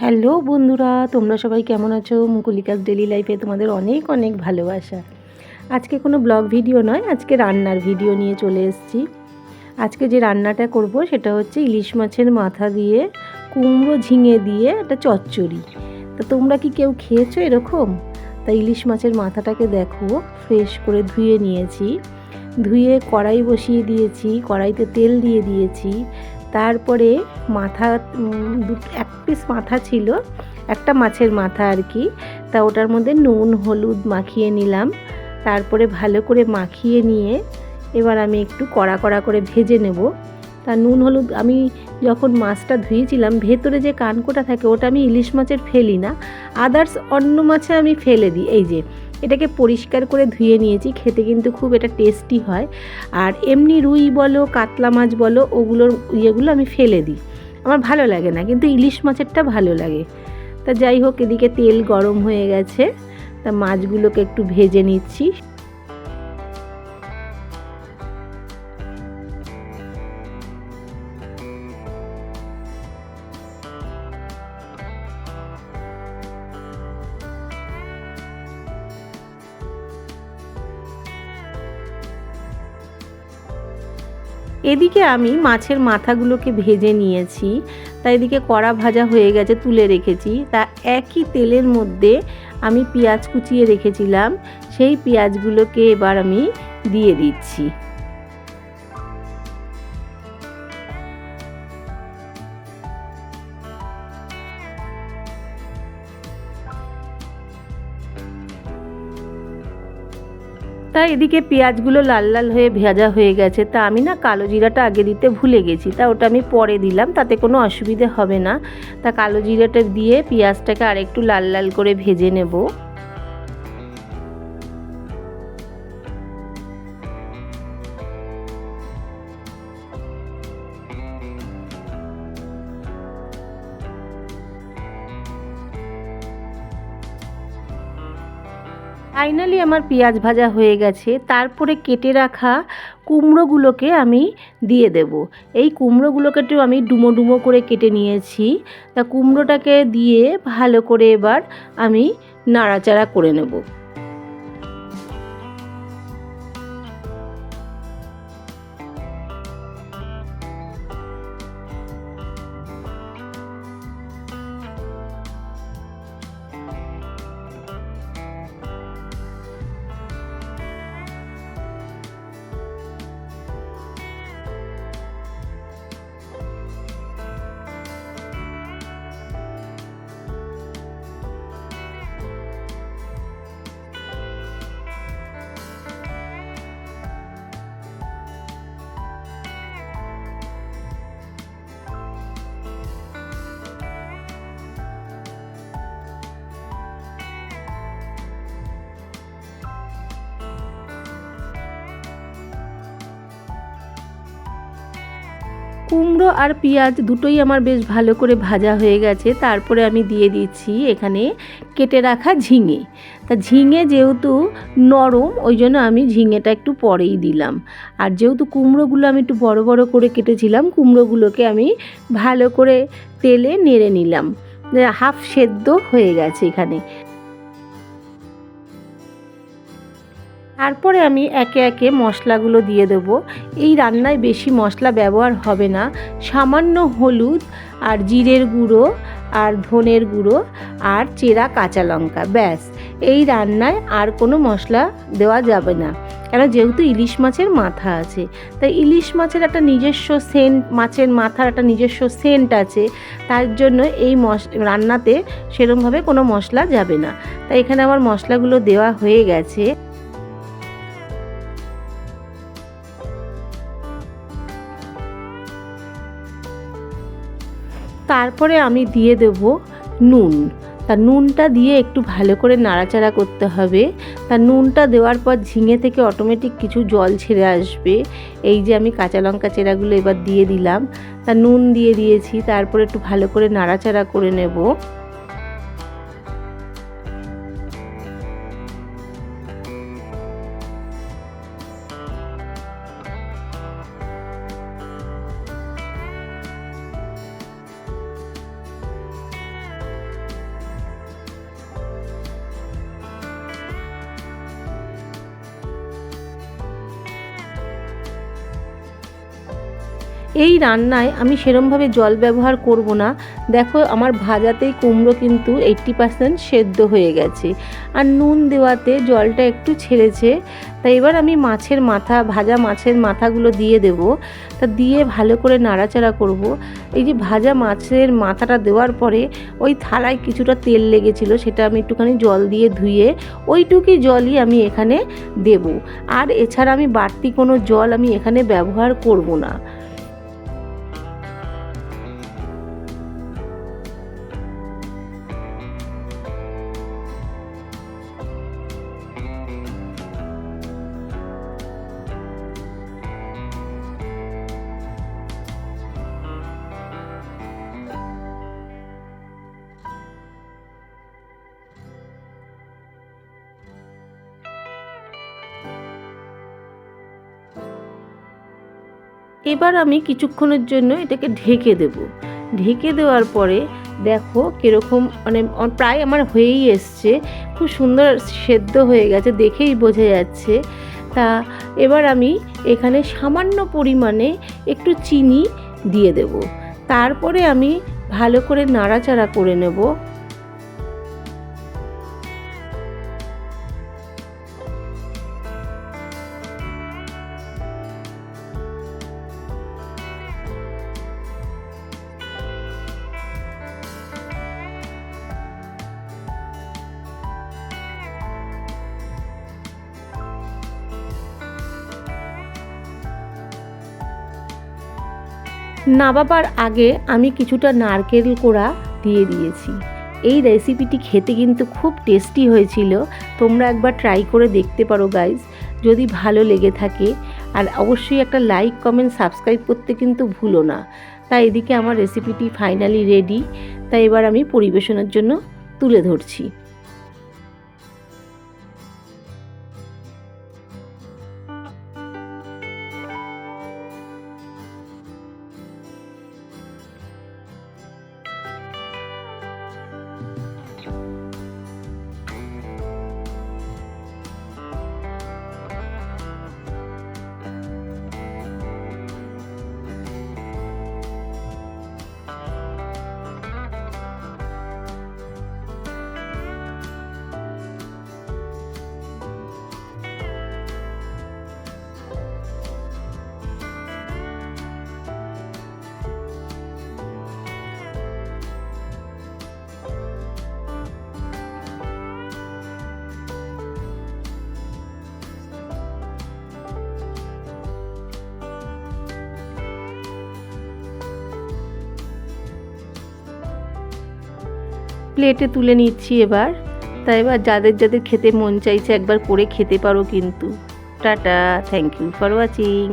Hello বন্ধুরা, তোমরা সবাই কেমন আছো? মুকুলিকাস ডেলি লাইফে তোমাদের অনেক অনেক ভালোবাসা। আজকে কোনো ব্লগ ভিডিও নয়, আজকে রান্নার ভিডিও নিয়ে চলে এসেছি। আজকে যে রান্নাটা করব সেটা হচ্ছে ইলিশ মাছের মাথা দিয়ে কুমড়ো ঝিঙে দিয়ে একটা চচ্চড়ি। তা তোমরা কি কেউ খেয়েছো এরকম? তা ইলিশ মাছের মাথাটাকে দেখো ফ্রেশ করে ধুয়ে নিয়েছি। ধুয়ে কড়াই বসিয়ে দিয়েছি, কড়াইতে তেল দিয়ে দিয়েছি। তারপরে মাথা এক পিস মাথা ছিল, একটা মাছের মাথা আর কি। তা ওটার মধ্যে নুন, হলুদ মাখিয়ে নিলাম। তারপরে ভালো করে মাখিয়ে নিয়ে এবার আমি একটু কড়া কড়া করে ভেজে নেব। তা নুন, হলুদ আমি যখন মাছটা ধুয়েছিলাম, ভেতরে যে কানকোটা থাকে, ওটা আমি ইলিশ মাছের ফেলি না। আদার্স অন্য মাছে আমি ফেলে দিই। এই যে এটাকে পরিষ্কার করে ধুয়ে নিয়েছি, খেতে কিন্তু খুব এটা টেস্টি হয়। আর এমনি রুই বলো, কাতলা মাছ বলো, ওগুলোর ইয়েগুলো আমি ফেলে দিই। আমার ভালো লাগে না, কিন্তু ইলিশ মাছেরটা ভালো লাগে। তা যাই হোক, এদিকে তেল গরম হয়ে গেছে, তা মাছগুলোকে একটু ভেজে নিচ্ছি। এদিকে আমি মাছের মাথাগুলোকে ভেজে নিয়েছি, তা এদিকে কড়া ভাজা হয়ে গেছে, তুলে রেখেছি। তা একই তেলের মধ্যে আমি পেঁয়াজ কুচিয়ে রেখেছিলাম, সেই পেঁয়াজগুলোকে এবার আমি দিয়ে দিচ্ছি। তা এদিকে পেঁয়াজগুলো লাল লাল হয়ে ভেজা হয়ে গেছে। তা আমি না কালো জিরাটা আগে দিতে ভুলে গেছি। তা ওটা আমি পরে দিলাম, তাতে কোনো অসুবিধে হবে না। তা কালো জিরাটা দিয়ে পেঁয়াজটাকে আরেকটু লাল লাল করে ভেজে নেব। ফাইনালি আমার পেঁয়াজ ভাজা হয়ে গেছে। তারপরে কেটে রাখা কুমড়োগুলোকে আমি দিয়ে দেব। এই কুমড়োগুলোকে একটু আমি ডুমো ডুমো করে কেটে নিয়েছি। তা কুমড়োটাকে দিয়ে ভালো করে এবার আমি নাড়াচাড়া করে নেব। কুমড়ো আর পেঁয়াজ দুটোই আমার বেশ ভালো করে ভাজা হয়ে গেছে। তারপরে আমি দিয়ে দিচ্ছি এখানে কেটে রাখা ঝিঙে। তা ঝিঙে যেহেতু নরম, ওই জন্য আমি ঝিঙেটা একটু পরেই দিলাম। আর যেহেতু কুমড়োগুলো আমি একটু বড় বড় করে কেটেছিলাম, কুমড়োগুলোকে আমি ভালো করে তেলে নেড়ে নিলাম। হাফ সেদ্ধ হয়ে গেছে এখানে। তারপরে আমি একে একে মশলাগুলো দিয়ে দেবো। এই রান্নায় বেশি মশলা ব্যবহার হবে না। সামান্য হলুদ আর জিরের গুঁড়ো আর ধনের গুঁড়ো আর চেরা কাঁচা লঙ্কা, ব্যাস। এই রান্নায় আর কোনো মশলা দেওয়া যাবে না। কেন যেহেতু ইলিশ মাছের মাথা আছে। তাই ইলিশ মাছের একটা নিজস্ব সেন্ট, মাছের মাথার একটা নিজস্ব সেন্ট আছে। তার জন্য এই মশ, রান্নাতে সেরমভাবে কোনো মশলা যাবে না। তাই এখানে আমার মশলাগুলো দেওয়া হয়ে গেছে। তারপরে আমি দিয়ে দেব নুন। তা নুনটা দিয়ে একটু ভালো করে নাড়াচাড়া করতে হবে। তা নুনটা দেওয়ার পর ঝিঙে থেকে অটোমেটিক কিছু জল ছেড়ে আসবে। এই যে আমি কাঁচা লঙ্কা চেরাগুলো এবার দিয়ে দিলাম। তা নুন দিয়ে দিয়েছি, তারপরে একটু ভালো করে নাড়াচাড়া করে নেব। এই রান্নায় আমি সেরমভাবে জল ব্যবহার করব না। দেখো, আমার ভাজাতেই কুমড়ো কিন্তু এইট্টি পার্সেন্ট সেদ্ধ হয়ে গেছে। আর নুন দেওয়াতে জলটা একটু ছেড়েছে। তা এবার আমি মাছের মাথা, ভাজা মাছের মাথাগুলো দিয়ে দেব। তা দিয়ে ভালো করে নাড়াচাড়া করব। এই যে ভাজা মাছের মাথাটা দেওয়ার পরে ওই থালায় কিছুটা তেল লেগেছিল, সেটা আমি একটুখানি জল দিয়ে ধুয়ে ওইটুকুই জলই আমি এখানে দেব। আর এছাড়া আমি বাড়তি কোনো জল আমি এখানে ব্যবহার করব না। এবার আমি কিছুক্ষণের জন্য এটাকে ঢেকে দেব। ঢেকে দেওয়ার পরে দেখো কীরকম মানে প্রায় আমার হয়েই এসছে। খুব সুন্দর সেদ্ধ হয়ে গেছে, দেখেই বোঝা যাচ্ছে। তা এবার আমি এখানে সামান্য পরিমাণে একটু চিনি দিয়ে দেব। তারপরে আমি ভালো করে নাড়াচাড়া করে নেব। নাবাবার আগে আমি কিছুটা নারকেল কোড়া দিয়ে দিয়েছি। এই রেসিপিটি খেতে কিন্তু খুব টেস্টি হয়েছিল। তোমরা একবার ট্রাই করে দেখতে পারো গাইজ যদি ভালো লেগে থাকে। আর অবশ্যই একটা লাইক কমেন্ট সাবস্ক্রাইব করতে কিন্তু ভুলো না। তাই এদিকে আমার রেসিপিটি ফাইনালি রেডি তাই এবার আমি পরিবেশনের জন্য তুলে ধরছি। প্লেটে তুলে নিচ্ছি এবার। তাই এবার যাদের যাদের খেতে মন চাইছে একবার করে খেতে পারো কিন্তু। Tata thank you for watching